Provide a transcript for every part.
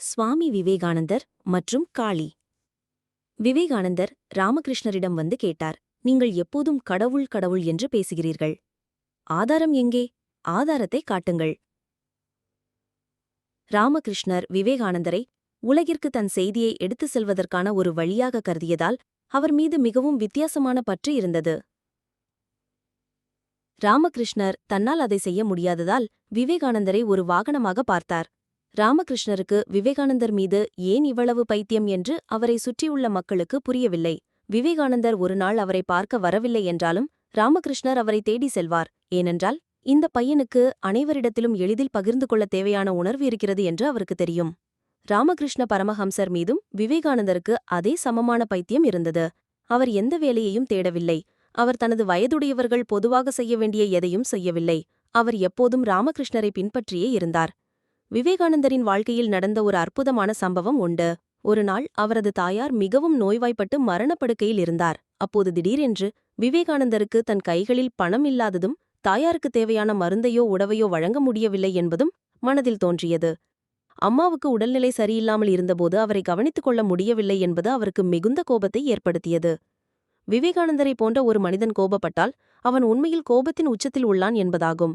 சுவாமி விவேகானந்தர் மற்றும் காளி. விவேகானந்தர் ராமகிருஷ்ணரிடம் வந்து கேட்டார் நீங்கள் எப்போதும் கடவுள் கடவுள் என்று பேசுகிறீர்கள். ஆதாரம் எங்கே? ஆதாரத்தை காட்டுங்கள். ராமகிருஷ்ணர் விவேகானந்தரை உலகிற்கு தன் செய்தியை எடுத்துச் செல்வதற்கான ஒரு வழியாக கருதியதால் அவர் மீது மிகவும் வித்தியாசமான பற்று இருந்தது. ராமகிருஷ்ணர் தன்னால் அதை செய்ய முடியாததால் விவேகானந்தரை ஒரு வாகனமாக பார்த்தார். ராமகிருஷ்ணருக்கு விவேகானந்தர் மீது ஏன் இவ்வளவு பைத்தியம் என்று அவரை சுற்றியுள்ள மக்களுக்கு புரியவில்லை. விவேகானந்தர் ஒருநாள் அவரை பார்க்க வரவில்லை என்றாலும் ராமகிருஷ்ணர் அவரை தேடி செல்வார். ஏனென்றால் இந்த பையனுக்கு அனைவரிடத்திலும் எளிதில் பகிர்ந்து கொள்ள தேவையான உணர்வு இருக்கிறது என்று அவருக்கு தெரியும். ராமகிருஷ்ண பரமஹம்சர் மீதும் விவேகானந்தருக்கு அதே சமமான பைத்தியம் இருந்தது. அவர் எந்த வேலையையும் தேடவில்லை. அவர் தனது வயதுடையவர்கள் பொதுவாக செய்ய வேண்டிய எதையும் செய்யவில்லை. அவர் எப்போதும் ராமகிருஷ்ணரை பின்பற்றியே இருந்தார். விவேகானந்தரின் வாழ்க்கையில் நடந்த ஒரு அற்புதமான சம்பவம் உண்டு. ஒரு நாள் அவரது தாயார் மிகவும் நோய்வாய்ப்பட்டு மரணப்படுக்கையில் இருந்தார். அப்போது திடீரென்று விவேகானந்தருக்கு தன் கைகளில் பணம் இல்லாததும் தாயாருக்கு தேவையான மருந்தையோ உடவையோ வழங்க முடியவில்லை என்பதும் மனதில் தோன்றியது. அம்மாவுக்கு உடல்நிலை சரியில்லாமல் இருந்தபோது அவரை கவனித்துக் கொள்ள முடியவில்லை என்பது அவருக்கு மிகுந்த கோபத்தை ஏற்படுத்தியது. விவேகானந்தரை போன்ற ஒரு மனிதன் கோபப்பட்டால் அவன் உண்மையில் கோபத்தின் உச்சத்தில் உள்ளான் என்பதாகும்.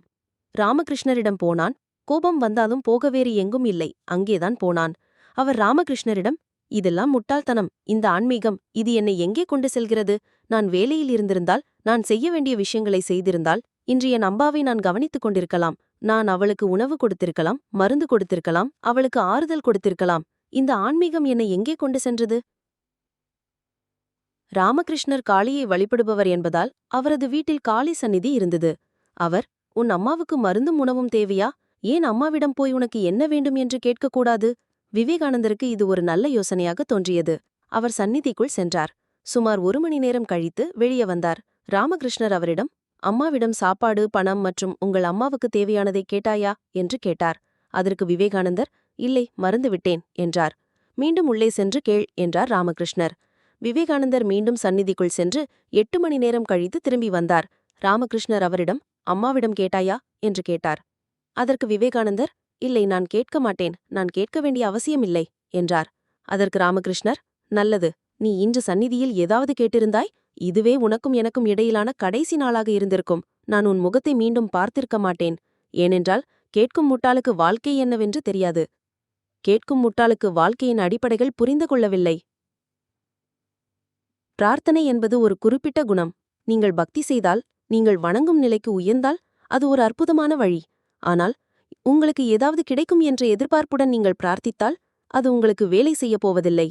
ராமகிருஷ்ணரிடம் போனான் கோபம் வந்தாலும் போக வேறு எங்கும் இல்லை. அங்கேதான் போனான். அவர் ராமகிருஷ்ணரிடம் இதெல்லாம் முட்டாள்தனம். இந்த ஆன்மீகம் இது என்னை எங்கே கொண்டு செல்கிறது? நான் வேலையில் இருந்திருந்தால் நான் செய்ய வேண்டிய விஷயங்களை செய்திருந்தால் இன்று என் அம்பாவை நான் கவனித்துக் கொண்டிருக்கலாம். நான் அவளுக்கு உணவு கொடுத்திருக்கலாம் மருந்து கொடுத்திருக்கலாம் அவளுக்கு ஆறுதல் கொடுத்திருக்கலாம். இந்த ஆன்மீகம் என்னை எங்கே கொண்டு சென்றது? ராமகிருஷ்ணர் காளியை வழிபடுபவர் என்பதால் அவரது வீட்டில் காளி சந்நிதி இருந்தது. அவர் உன் அம்மாவுக்கு மருந்தும் உணவும் தேவையா? ஏன் அம்மாவிடம் போய் உனக்கு என்ன வேண்டும் என்று கேட்கக்கூடாது? விவேகானந்தருக்கு இது ஒரு நல்ல யோசனையாக தோன்றியது. அவர் சந்நிதிக்குள் சென்றார். சுமார் ஒரு மணி நேரம் கழித்து வெளியே வந்தார். ராமகிருஷ்ணர் அவரிடம் அம்மாவிடம் சாப்பாடு பணம் மற்றும் உங்கள் அம்மாவுக்கு தேவையானதை கேட்டாயா? என்று கேட்டார். அதற்கு விவேகானந்தர் இல்லை மறந்துவிட்டேன் என்றார். மீண்டும் உள்ளே சென்று கேள் என்றார் ராமகிருஷ்ணர். விவேகானந்தர் மீண்டும் சந்நிதிக்குள் சென்று எட்டு மணி நேரம் கழித்து திரும்பி வந்தார். ராமகிருஷ்ணர் அவரிடம் அம்மாவிடம் கேட்டாயா? என்று கேட்டார். அதற்கு விவேகானந்தர் இல்லை நான் கேட்க மாட்டேன் நான் கேட்க வேண்டிய அவசியமில்லை என்றார். அதற்கு ராமகிருஷ்ணர் நல்லது நீ இன்று சந்நிதியில் ஏதாவது கேட்டிருந்தாய்? இதுவே உனக்கும் எனக்கும் இடையிலான கடைசி நாளாக இருந்திருக்கும். நான் உன் முகத்தை மீண்டும் பார்த்திருக்க மாட்டேன். ஏனென்றால் கேட்கும் முட்டாளுக்கு வாழ்க்கை என்னவென்று தெரியாது. கேட்கும் முட்டாளுக்கு வாழ்க்கையின் அடிப்படைகள் புரிந்து கொள்ளவில்லை. பிரார்த்தனை என்பது ஒரு குறிப்பிட்ட குணம். நீங்கள் பக்தி செய்தால் நீங்கள் வணங்கும் நிலைக்கு உயர்ந்தால் அது ஒரு அற்புதமான வழி. ஆனால் உங்களுக்கு ஏதாவது கிடைக்கும் என்ற எதிர்பார்ப்புடன் நீங்கள் பிரார்த்தித்தால் அது உங்களுக்கு வேலை செய்யப் போவதில்லை.